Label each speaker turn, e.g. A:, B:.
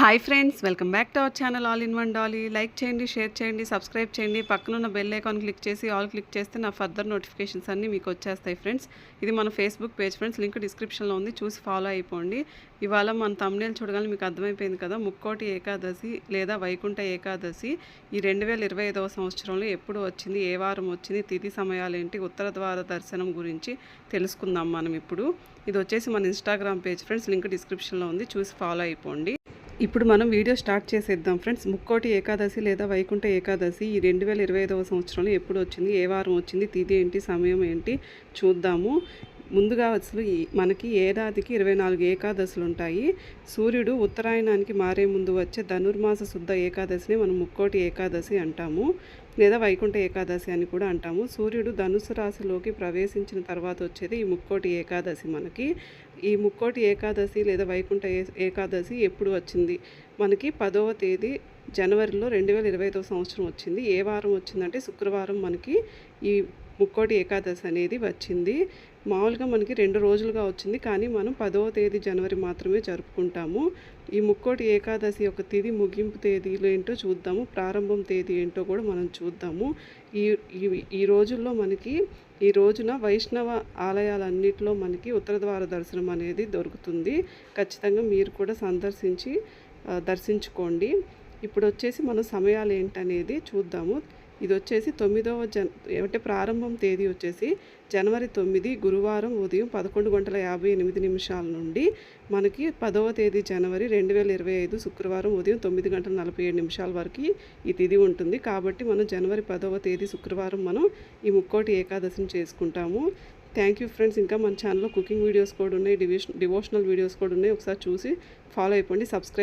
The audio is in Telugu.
A: Hi friends welcome back to our channel all in one Dolly like చేయండి షేర్ చేయండి సబ్స్క్రైబ్ చేయండి. పక్కనున్న బెల్ ఐకాన్ క్లిక్ చేసి ఆల్ క్లిక్ చేస్తే నా ఫర్దర్ నోటిఫికేషన్స్ అన్నీ మీకు వచ్చేస్తాయి ఫ్రెండ్స్ ఇది మన ఫేస్బుక్ పేజ్ ఫ్రెండ్స్ లింక్ డిస్క్రిప్షన్లో ఉంది. చూసి ఫాలో అయిపోండి. ఇవాళ మన తమిళ చూడగానే మీకు అర్థమైపోయింది కదా ముక్కోటి ఏకాదశి లేదా వైకుంఠ ఏకాదశి. ఈ రెండు వేల ఇరవై ఐదవ సంవత్సరంలో ఎప్పుడు వచ్చింది ఏ వారం వచ్చింది తిథి సమయాలు ఏంటి ఉత్తర ద్వార దర్శనం గురించి తెలుసుకుందాం మనం ఇప్పుడు. ఇది వచ్చేసి మన ఇన్స్టాగ్రామ్ పేజ్ ఫ్రెండ్స్ లింక్ డిస్క్రిప్షన్లో ఉంది. చూసి ఫాలో అయిపోండి. ఇప్పుడు మనం వీడియో స్టార్ట్ చేసేద్దాం. ఫ్రెండ్స్ ముక్కోటి ఏకాదశి లేదా వైకుంఠ ఏకాదశి ఈ రెండు వేల ఇరవై ఐదవ సంవత్సరంలో ఎప్పుడు వచ్చింది? ఏ వారం వచ్చింది? తిది ఏంటి? సమయం ఏంటి? చూద్దాము. ముందుగా అసలు ఈ మనకి ఏడాదికి ఇరవై నాలుగు ఏకాదశులు ఉంటాయి. సూర్యుడు ఉత్తరాయణానికి మారే ముందు వచ్చే ధనుర్మాస శుద్ధ ఏకాదశిని మనం ముక్కోటి ఏకాదశి అంటాము లేదా వైకుంఠ ఏకాదశి అని కూడా అంటాము. సూర్యుడు ధనుసు రాశిలోకి ప్రవేశించిన తర్వాత వచ్చేది ఈ ముక్కోటి ఏకాదశి మనకి. ఈ ముక్కోటి ఏకాదశి లేదా వైకుంఠ ఏకాదశి ఎప్పుడు వచ్చింది? మనకి పదవ తేదీ జనవరిలో రెండు వేల ఇరవై ఐదవ సంవత్సరం వచ్చింది. ఏ వారం వచ్చిందంటే శుక్రవారం మనకి ఈ ముక్కోటి ఏకాదశి అనేది వచ్చింది. మామూలుగా మనకి రెండు రోజులుగా వచ్చింది. కానీ మనం పదవ తేదీ జనవరి మాత్రమే జరుపుకుంటాము. ఈ ముక్కోటి ఏకాదశి యొక్క తేదీ ముగింపు తేదీలు ఏంటో చూద్దాము. ప్రారంభం తేదీ ఏంటో కూడా మనం చూద్దాము. ఈ ఈ- ఈ రోజుల్లో మనకి ఈ రోజున వైష్ణవ ఆలయాలన్నింటిలో మనకి ఉత్తర ద్వార దర్శనం అనేది దొరుకుతుంది. ఖచ్చితంగా మీరు కూడా సందర్శించి దర్శించుకోండి. ఇప్పుడు వచ్చేసి మన సమయాలు ఏంటనేది చూద్దాము. ఇది వచ్చేసి తొమ్మిదవ జన్ అంటే ప్రారంభం తేదీ వచ్చేసి జనవరి తొమ్మిది గురువారం ఉదయం పదకొండు గంటల యాభై ఎనిమిది నిమిషాల నుండి మనకి పదవ తేదీ జనవరి రెండు వేల ఇరవై ఐదు శుక్రవారం ఉదయం తొమ్మిది గంటల నలభై ఏడు నిమిషాల వరకు ఈ తిథి ఉంటుంది. కాబట్టి మనం జనవరి పదవ తేదీ శుక్రవారం మనం ఈ ముక్కోటి ఏకాదశిని చేసుకుంటాము. Thank you friends. ఇంకా మన ఛానల్లో కుకింగ్ వీడియోస్ కూడా ఉన్నాయి. డివిషన్ డివోషనల్ వీడియోస్ కూడా ఉన్నాయి. ఒకసారి చూసి ఫాలో అయిపోండి. సబ్స్క్రైబ్